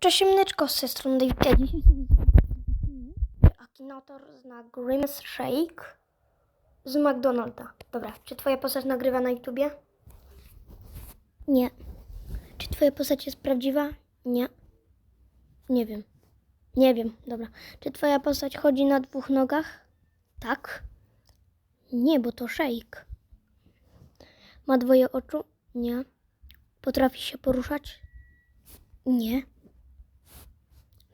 Cześć Mneczko, z tej strony David. Akinator zna Grimace Shake z McDonalda. Dobra, czy twoja postać nagrywa na YouTubie? Nie. Czy twoja postać jest prawdziwa? Nie. Nie wiem. Nie wiem, dobra. Czy twoja postać chodzi na dwóch nogach? Tak. Nie, bo to Shake. Ma dwoje oczu? Nie. Potrafi się poruszać? Nie.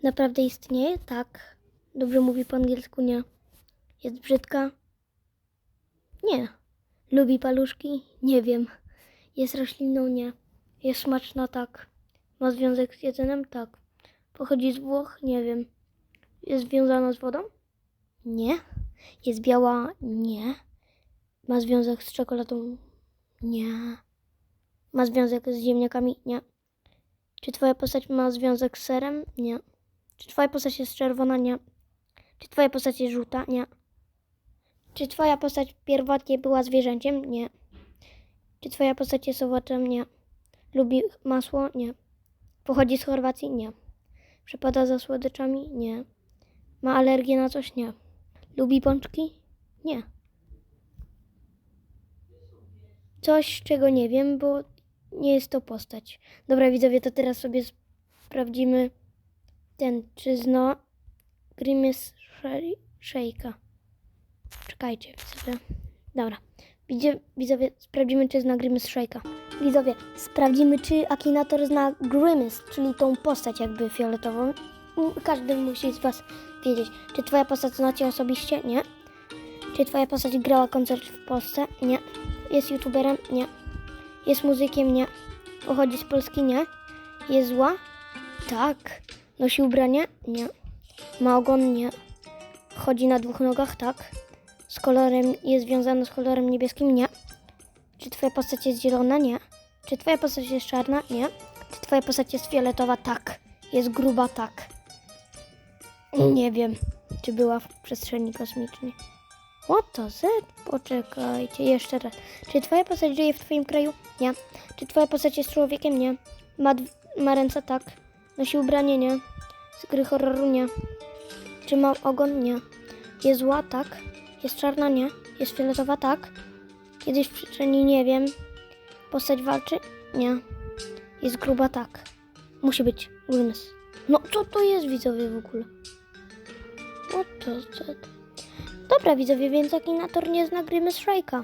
Naprawdę istnieje? Tak. Dobrze mówi po angielsku? Nie. Jest brzydka? Nie. Lubi paluszki? Nie wiem. Jest rośliną? Nie. Jest smaczna? Tak. Ma związek z jedzeniem? Tak. Pochodzi z Włoch? Nie wiem. Jest związana z wodą? Nie. Jest biała? Nie. Ma związek z czekoladą? Nie. Ma związek z ziemniakami? Nie. Czy twoja postać ma związek z serem? Nie. Czy twoja postać jest czerwona? Nie. Czy twoja postać jest żółta? Nie. Czy twoja postać pierwotnie była zwierzęciem? Nie. Czy twoja postać jest owocem? Nie. Lubi masło? Nie. Pochodzi z Chorwacji? Nie. Przepada za słodyczami? Nie. Ma alergię na coś? Nie. Lubi pączki? Nie. Coś, czego nie wiem, bo nie jest to postać. Dobra, widzowie, to teraz sobie sprawdzimy ten, czy zna Grimace Sh- Shake'a. Czekajcie, widzowie. Dobra. Widzie, widzowie, sprawdzimy, czy zna Grimace Shake'a. Widzowie, sprawdzimy, czy Akinator zna Grimace, czyli tą postać jakby fioletową. Każdy musi z Was wiedzieć, czy Twoja postać znacie osobiście? Nie. Czy Twoja postać grała koncert w Polsce? Nie. Jest youtuberem? Nie. Jest muzykiem? Nie. Pochodzi z Polski? Nie. Jest zła? Tak. Nosi ubranie? Nie. Ma ogon? Nie. Chodzi na dwóch nogach? Tak. Z kolorem jest związana z kolorem niebieskim? Nie. Czy twoja postać jest zielona? Nie. Czy twoja postać jest czarna? Nie. Czy twoja postać jest fioletowa? Tak. Jest gruba? Tak. Nie wiem, czy była w przestrzeni kosmicznej. What the Z? Poczekajcie, jeszcze raz. Czy twoja postać żyje w twoim kraju? Nie. Czy twoja postać jest człowiekiem? Nie. Ma, ma ręce? Tak. Nosi ubranie? Nie. Z gry horroru? Nie. Czy ma ogon? Nie. Jest zła? Tak. Jest czarna? Nie. Jest fioletowa? Tak. Kiedyś w przestrzeni? Nie wiem. Postać walczy? Nie. Jest gruba? Tak. Musi być. Grimace. No co to jest widzowie w ogóle? What the Z? Dobra widzowie, więc Akinator nie zna Grimace Strike'a.